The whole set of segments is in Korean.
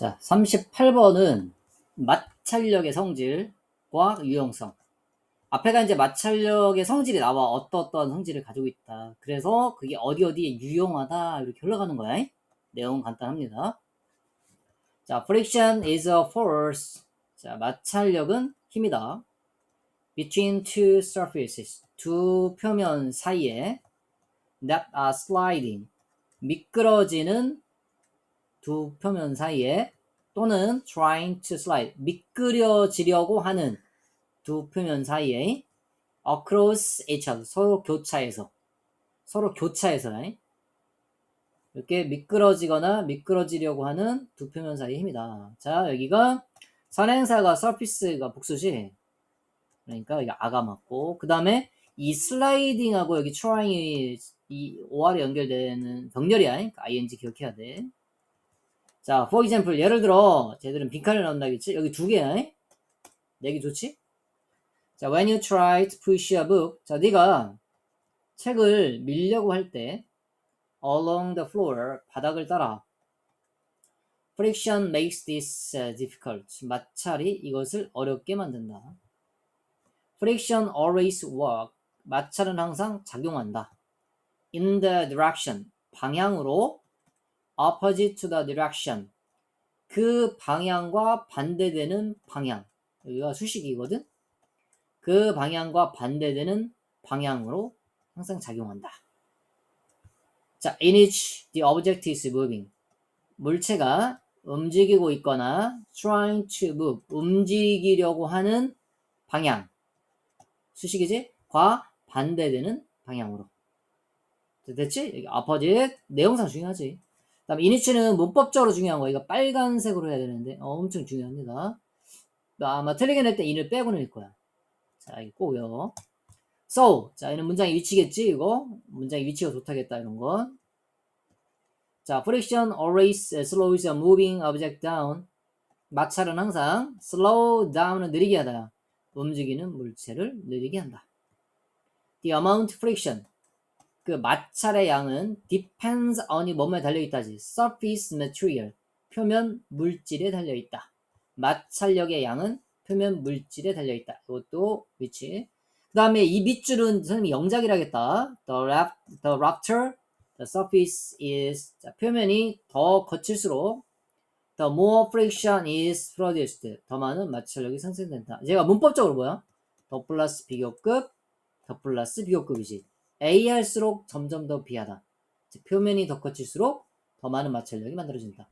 자, 38번은 마찰력의 성질과 유용성. 앞에가 이제 마찰력의 성질이 나와 어떠어떠한 성질을 가지고 있다. 그래서 그게 어디 어디에 유용하다 이렇게 흘러가는 거야. 내용 간단합니다. 자, friction is a force. 자, 마찰력은 힘이다. between two surfaces. 두 표면 사이에 that are sliding. 미끄러지는 두 표면 사이에 또는 trying to slide 미끄러지려고 하는 두 표면 사이에 across each other 서로 교차해서 서로 교차해서 이렇게 미끄러지거나 미끄러지려고 하는 두 표면 사이의 힘이다. 자 여기가 선행사가 surface가 복수시 그러니까 여기 아가 맞고 그 다음에 이 슬라이딩하고 여기 trying이 이 OR에 연결되는 병렬이야. 그러니까 ing 기억해야 돼. 자, for example, 예를 들어, 쟤들은 빈칸을 나온다겠지? 여기 두 개야. 내기 좋지? 자, when you try to push a book. 자, 네가 책을 밀려고 할 때, along the floor, 바닥을 따라. friction makes this uh, difficult. 마찰이 이것을 어렵게 만든다. friction always work. 마찰은 항상 작용한다. in the direction. 방향으로 opposite to the direction. 그 방향과 반대되는 방향. 여기가 수식이거든. 그 방향과 반대되는 방향으로 항상 작용한다. 자, in which the object is moving. 물체가 움직이고 있거나 trying to move. 움직이려고 하는 방향. 수식이지? 과 반대되는 방향으로. 됐지? 여기 opposite. 내용상 중요하지. 다음 이니치는 문법적으로 중요한 거 이거 빨간색으로 해야 되는데 어, 엄청 중요합니다. 아마 틀리게 낼때 인을 빼고 낼 거야. 자, 이거 꼭요. So, 자, 얘는 문장의 위치겠지, 이거. 문장의 위치가 좋다겠다, 이런 건. 자, friction always slows a moving object down. 마찰은 항상 slow down을 느리게 하다. 움직이는 물체를 느리게 한다. The amount friction. 그 마찰의 양은 depends on이 뭐뭐에 달려있다지. surface material. 표면 물질에 달려있다. 마찰력의 양은 표면 물질에 달려있다. 이것도 위치. 그 다음에 이 밑줄은 선생님이 영작이라겠다. The, rap, the rupture, the surface is 자, 표면이 더 거칠수록 the more friction is produced. 더 많은 마찰력이 생성된다. 제가 문법적으로 뭐야? 더 플러스 비교급, 더 플러스 비교급이지. A 할수록 점점 더 비하다. 즉, 표면이 더 거칠수록 더 많은 마찰력이 만들어진다.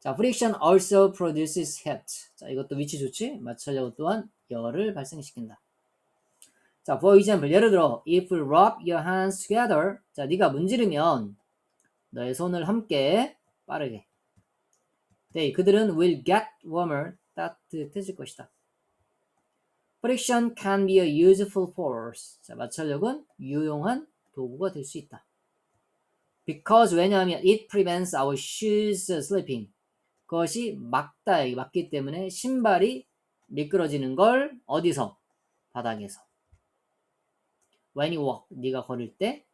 자, friction also produces heat. 자, 이것도 위치 좋지? 마찰력 또한 열을 발생시킨다. 자, for example, 예를 들어, if you rub your hands together. 자, 네가 문지르면 너의 손을 함께 빠르게. They, 그들은 will get warmer. 따뜻해질 것이다. Friction can be a useful force. 자, 마찰력은 유용한 도구가 될 수 있다. Because 왜냐하면 it prevents our shoes slipping. 그것이 막다, 막기 때문에 신발이 미끄러지는 걸 어디서? 바닥에서. When you walk, 네가 걸을 때.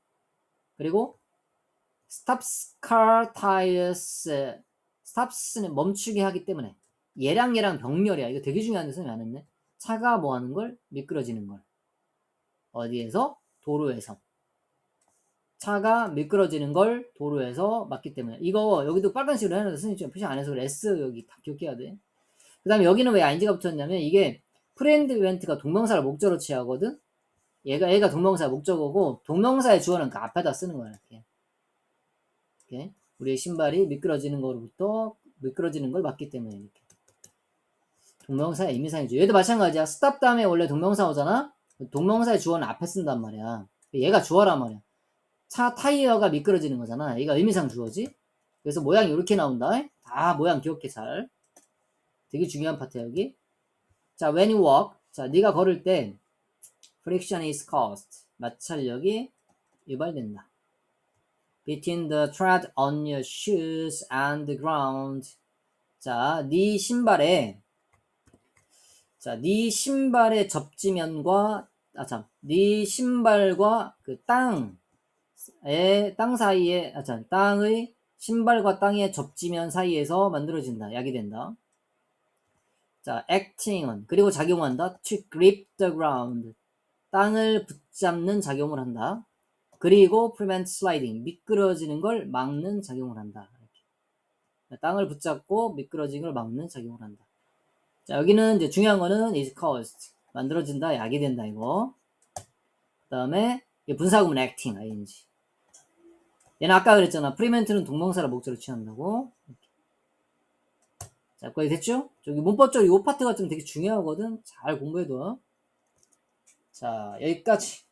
그리고 stops car tires. stops는 멈추게 하기 때문에. 얘랑 얘랑 병렬이야. 이거 되게 중요한데 선생님 안 했네. 차가 뭐 하는 걸? 미끄러지는 걸. 어디에서? 도로에서. 차가 미끄러지는 걸 도로에서 막기 때문에. 이거 여기도 빨간색으로 해놨는데 선생님 좀 표시 안 해서. S 여기 다 기억해야 돼. 그 다음에 여기는 왜 ing가 붙었냐면 이게 프렌드 이벤트가 동명사를 목적으로 취하거든? 얘가, 얘가 동명사 목적어고 동명사의 주어는 그 앞에다 쓰는 거야. 이렇게. 이렇게. 우리의 신발이 미끄러지는 거로부터 미끄러지는 걸 막기 때문에 이렇게. 동명사의 의미상이죠. 얘도 마찬가지야. stop 다음에 원래 동명사 오잖아? 동명사의 주어는 앞에 쓴단 말이야. 얘가 주어란 말이야. 차 타이어가 미끄러지는 거잖아. 얘가 의미상 주어지. 그래서 모양이 이렇게 나온다. 다 모양 기억해 잘. 되게 중요한 파트야 여기. 자, when you walk. 자, 네가 걸을 때 friction is caused. 마찰력이 유발된다. between the tread on your shoes and the ground. 자, 네 신발에 자, 네 신발의 접지면과 아 참, 네 신발과 그 땅의 땅 사이에 아 참, 땅의 신발과 땅의 접지면 사이에서 만들어진다. 약이 된다. 자, acting on. 그리고 작용한다. to grip the ground. 땅을 붙잡는 작용을 한다. 그리고 prevent sliding. 미끄러지는 걸 막는 작용을 한다. 이렇게. 땅을 붙잡고 미끄러지는 걸 막는 작용을 한다. 자, 여기는 이제 중요한 거는 is caused. 만들어진다. 약이 된다. 이거. 그 다음에 분사구문 acting. ing. 얘는 아까 그랬잖아. 프리멘트는 동명사를 목적으로 취한다고. 자, 거의 됐죠? 저기 문법 쪽 이 파트가 좀 되게 중요하거든. 잘 공부해둬. 자, 여기까지.